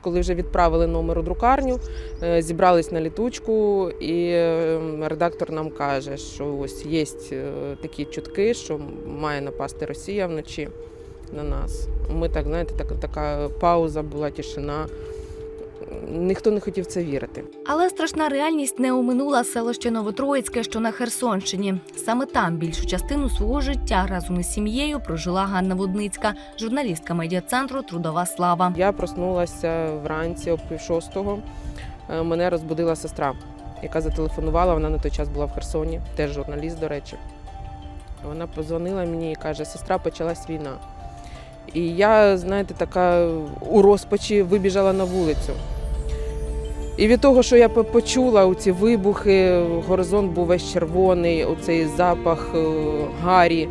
Коли вже відправили номер у друкарню, е, зібрались на літучку, і е, редактор нам каже, що ось є такі чутки, що має напасти Росія вночі на нас. Ми так, знаєте, так, така пауза була, тишина. Ніхто не хотів це вірити. Але страшна реальність не оминула селище Новотроїцьке, що на Херсонщині. Саме там більшу частину свого життя разом із сім'єю прожила Ганна Водницька, журналістка медіа-центру Трудова слава. Я проснулася вранці о пів шостого. Е, Мене розбудила сестра, яка зателефонувала. Вона на той час була в Херсоні, теж журналіст, до речі. Вона позвонила мені і каже: сестра, почалась війна. І я, знаєте, така у розпачі вибіжала на вулицю. І від того, що я по- почула ці вибухи, горизонт був весь червоний, оцей запах е, гарі.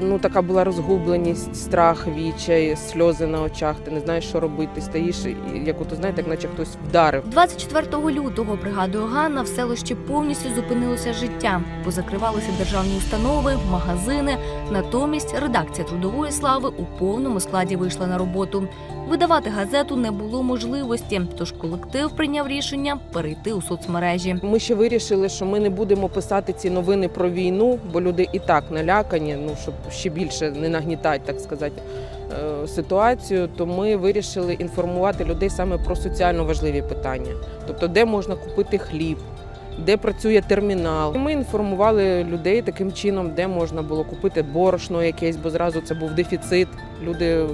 Ну, така була розгубленість, страх, відчай, сльози на очах. Ти не знаєш, що робити. Стоїш, як ото знаєте, як наче хтось вдарив. 24 лютого, пригадує Ганна, в селищі повністю зупинилося життя. Позакривалися державні установи, магазини. Натомість редакція трудової слави у повному складі вийшла на роботу. Видавати газету не було можливості, тож колектив прийняв рішення перейти у соцмережі. Ми ще вирішили, що ми не будемо писати ці новини про війну, бо люди і так налякані, ну щоб ще більше не нагнітати, так сказати, е, ситуацію. То ми вирішили інформувати людей саме про соціально важливі питання, тобто де можна купити хліб. Де працює термінал, ми інформували людей таким чином, де можна було купити борошно якесь, бо зразу це був дефіцит. Люди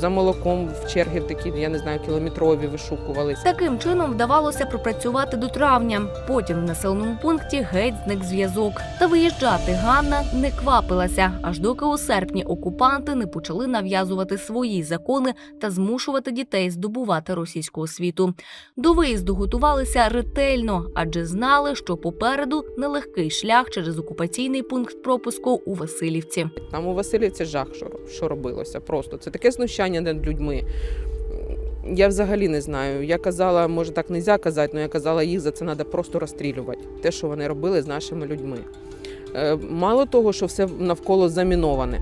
за молоком в черги такі, я не знаю, кілометрові вишукувалися. Таким чином вдавалося пропрацювати до травня. Потім в населеному пункті геть зник зв'язок. Та виїжджати Ганна не квапилася, аж доки у серпні окупанти не почали нав'язувати свої закони та змушувати дітей здобувати російську освіту. До виїзду готувалися ретельно, адже знали, що попереду нелегкий шлях через окупаційний пункт пропуску у Васильівці. Там у Васильівці жах, що, що робилося. Просто це таке знущання над людьми. Я взагалі не знаю. Я казала, може так не можна казати, але я казала, їх за це треба просто розстрілювати. Те, що вони робили з нашими людьми. Е, Мало того, що все навколо заміноване.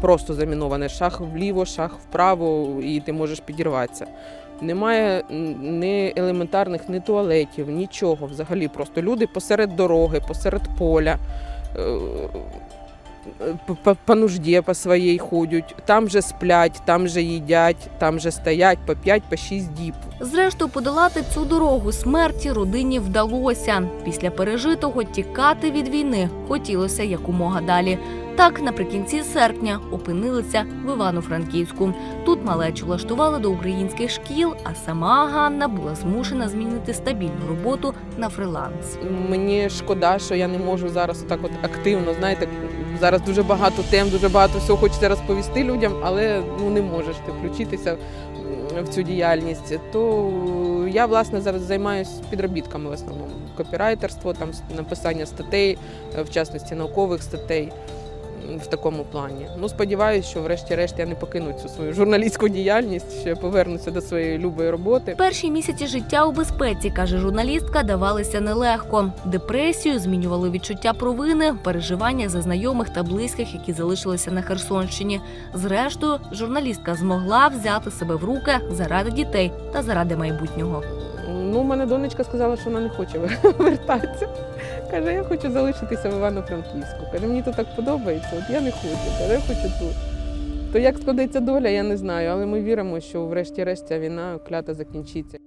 Просто заміноване. Шах вліво, шах вправо, і ти можеш підірватися. Немає ні елементарних ні туалетів, нічого взагалі. Просто люди посеред дороги, посеред поля. По- по, по нужді по своїй ходять, там же сплять, там же їдять, там же стоять по 5 по 6 діб. Зрештою, подолати цю дорогу смерті родині вдалося. Після пережитого тікати від війни хотілося якомога далі. Так, наприкінці серпня опинилися в Івано-Франківську. Тут малечу влаштували до українських шкіл, а сама Ганна була змушена змінити стабільну роботу на фриланс. Мені шкода, що я не можу зараз так от активно. Знаєте, зараз дуже багато тем, дуже багато всього хочеться розповісти людям, але ну не можеш ти включитися в цю діяльність. То я власне зараз займаюся підробітками в основному. Копірайтерство, там написання статей, е, в частності наукових статей. В такому плані. Ну, сподіваюся, що врешті-решт я не покину цю свою журналістську діяльність, що я повернуся до своєї любої роботи. Перші місяці життя у безпеці, каже журналістка, давалися нелегко. Депресію змінювали відчуття провини, переживання за знайомих та близьких, які залишилися на Херсонщині. Зрештою, журналістка змогла взяти себе в руки заради дітей та заради майбутнього. Ну, мене донечка сказала, що вона не хоче вертатися. Каже, я хочу залишитися в Івано-Франківську. Каже, мені тут так подобається, от я не хочу, каже, я хочу тут. То як складеться доля, я не знаю, але ми віримо, що врешті-решт ця війна клята закінчиться.